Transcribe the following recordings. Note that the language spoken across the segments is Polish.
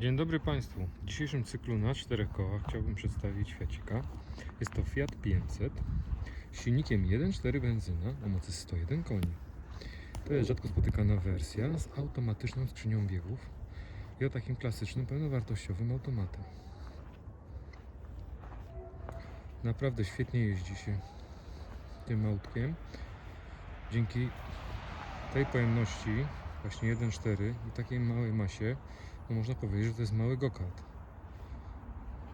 Dzień dobry Państwu. W dzisiejszym cyklu na czterech kołach chciałbym przedstawić Fiacika. Jest to Fiat 500 z silnikiem 1.4 benzyna o mocy 101 koni. To jest rzadko spotykana wersja z automatyczną skrzynią biegów i o takim klasycznym, pełnowartościowym automatem. Naprawdę świetnie jeździ się tym autkiem. Dzięki tej pojemności, właśnie 1.4 i takiej małej masie, no można powiedzieć, że to jest mały gokart.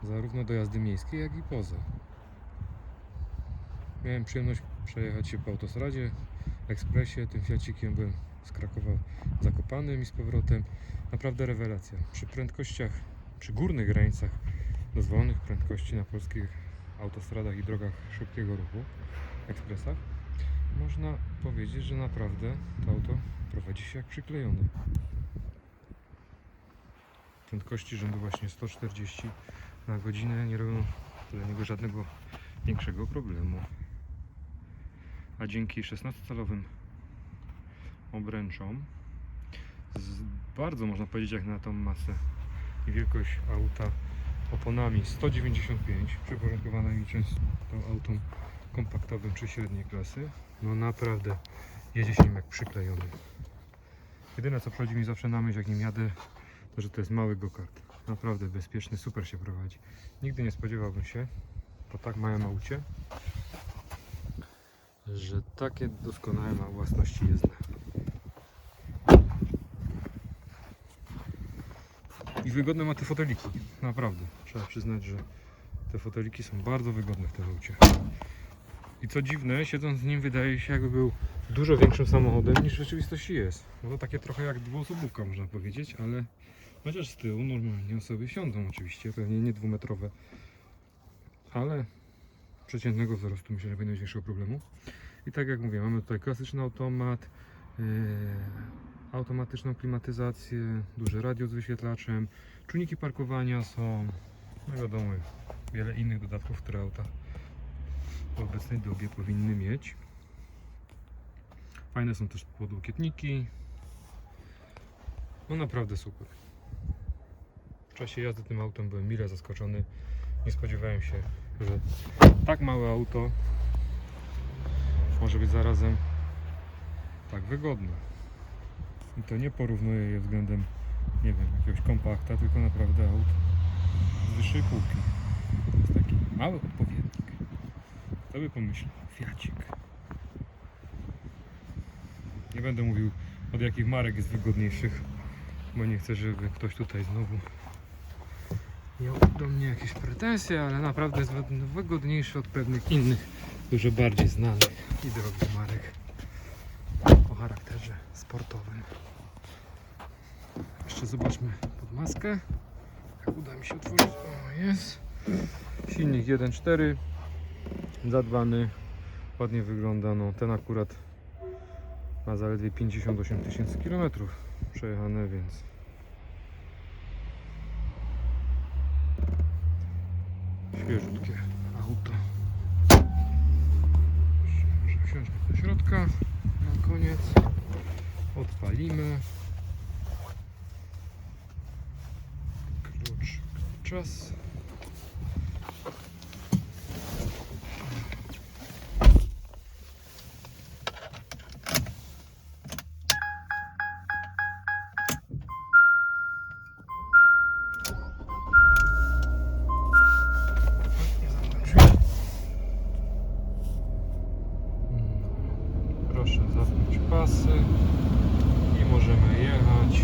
Zarówno do jazdy miejskiej, jak i poza. Miałem przyjemność przejechać się po autostradzie, ekspresie, tym Fiacikiem byłem z Krakowa Zakopanym i z powrotem. Naprawdę rewelacja. Przy prędkościach, przy górnych granicach dozwolonych prędkości na polskich autostradach i drogach szybkiego ruchu, ekspresach, można powiedzieć, że naprawdę to auto prowadzi się jak przyklejone prędkości rzędu właśnie 140 na godzinę. Nie robią dla niego żadnego większego problemu. A dzięki 16-calowym obręczom bardzo można powiedzieć jak na tą masę i wielkość auta oponami 195 przyporządkowanymi często autom kompaktowym czy średniej klasy. No naprawdę jedzie się nim jak przyklejony. Jedyne co przychodzi mi zawsze na myśl jak nim jadę że to jest mały gokart. Naprawdę bezpieczny, super się prowadzi. Nigdy nie spodziewałbym się po tak małym aucie, że takie doskonałe ma własności jezdne. I wygodne ma te foteliki. Naprawdę. Trzeba przyznać, że te foteliki są bardzo wygodne w tym aucie. I co dziwne, siedząc w nim wydaje się jakby był dużo większym samochodem niż w rzeczywistości jest. No to takie trochę jak dwuosobówka można powiedzieć, ale chociaż z tyłu normalnie osoby siądą oczywiście, pewnie nie dwumetrowe, ale przeciętnego wzrostu myślę, że będzie mieć większego problemu. I tak jak mówię, mamy tutaj klasyczny automat, yy, automatyczną klimatyzację, duże radio z wyświetlaczem, czujniki parkowania są, no wiadomo, wiele innych dodatków, które auta w obecnej dobie powinny mieć. Fajne są też podłokietniki. No naprawdę super. Czasie jazdy tym autem byłem mile zaskoczony. Nie spodziewałem się, że tak małe auto może być zarazem tak wygodne. I to nie porównuję je względem, nie wiem, jakiegoś kompakta, tylko naprawdę aut z wyższej półki. To jest taki mały odpowiednik. Kto by pomyślał? Fiacik. Nie będę mówił od jakich marek jest wygodniejszych, bo nie chcę, żeby ktoś tutaj znowu miał do mnie jakieś pretensje, ale naprawdę jest wy- wygodniejszy od pewnych innych, dużo bardziej znanych i drogich marek o charakterze sportowym. Jeszcze zobaczmy pod maskę. Jak uda mi się otworzyć. O, jest. Silnik 1.4 zadbany, ładnie wygląda. No, ten akurat ma zaledwie 58 tysięcy kilometrów przejechane, więc świeżutkie auto. Może wsiąść do środka na koniec. Odpalimy. Klucz czas. I możemy jechać.